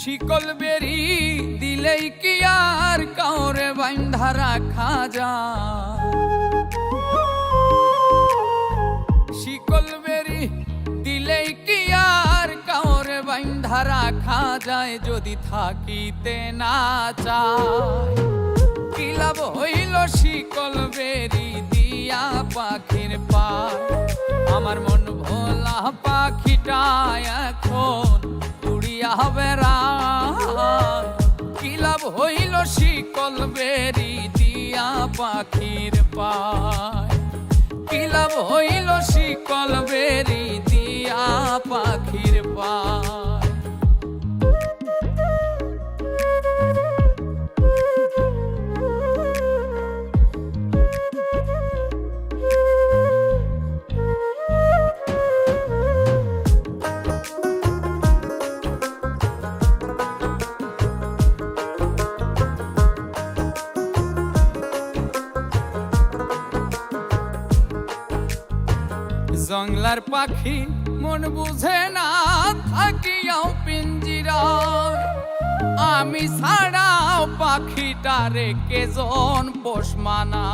শিকল বেরি দিলেই কি আর কাউরে বাইন্ধা রাখা যা শিকল বেরি দিলেই কি আর কাউরে বাইন্ধা রাখা যায় যদি থাকিতে না চায়? কি লাভ হইল শিকল বেরি দিয়া পাখির পা আমার মন ভোলা পাখিটা এখন উড়িয়া কি লাভ হইল শিকল বেরি দিয়া পাখির পায়? কি লাভ হইল শিকল বেরি দিয়া পাখির পায়? জংলার পাখি মন বুঝে না থাকিয়াও পিঞ্জিরায় আমি ছাড়াও পাখিটারে কেজন পোষ মানা।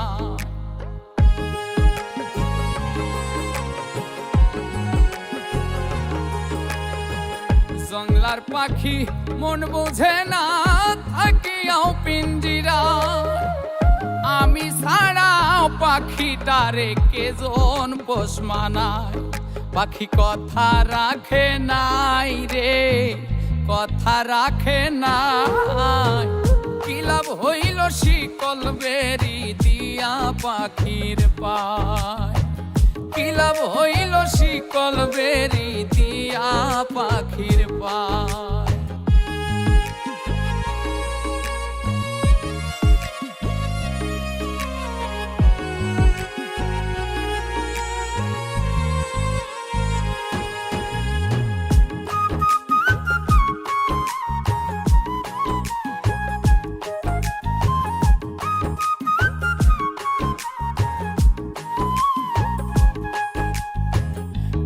জংলার পাখি মন বুঝে না থাকিয়াও পিঞ্জিরায় পাখিটারে কেজন পোষ মানায়? পাখি কথা রাখে নাই রে, কথা রাখে নাই। কি লাভ হইল শিকল বেরি দিয়া পাখির পায়? কি লাভ হইল শিকল বেরি দিয়া পাখির পায়?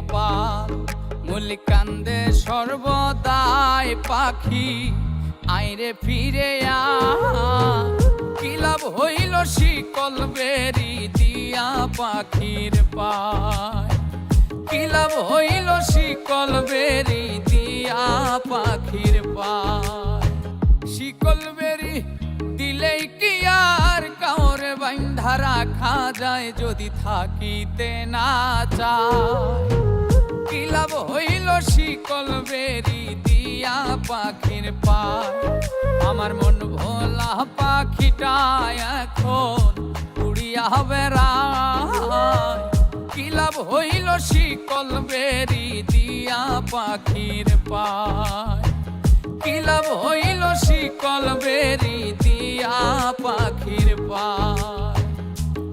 কপাল, মুলিকান্দে সর্বদাই পাখি, আইরে ফিরে কি লাভ হইল শিকল বেরি দিয়া পাখির পায়? কি লাভ হইল শিকল বেরি দিয়া পাখির পায়? শিকল বেরি দিলেই কি আর কাউরে বাইন্ধা রাখা যায় যদি থাকিতে না চায়? হইল শিকল বেরি দিয়া পাখির পায় আমার মন ভোলা পাখিটা এখন উড়িয়া বেড়ায়। কি লাভ হইল শিকল বেরি দিয়া পাখির পায় কি লাভ হইল শিকল বেরি দিয়া পাখির পায়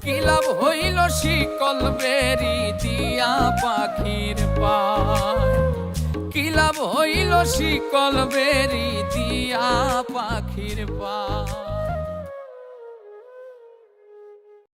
কি লাভ হইল শিকল বেরি দিয়া পাখির পায়? কি লাভ হইল শিকল বেরি দিয়া পাখির পায়?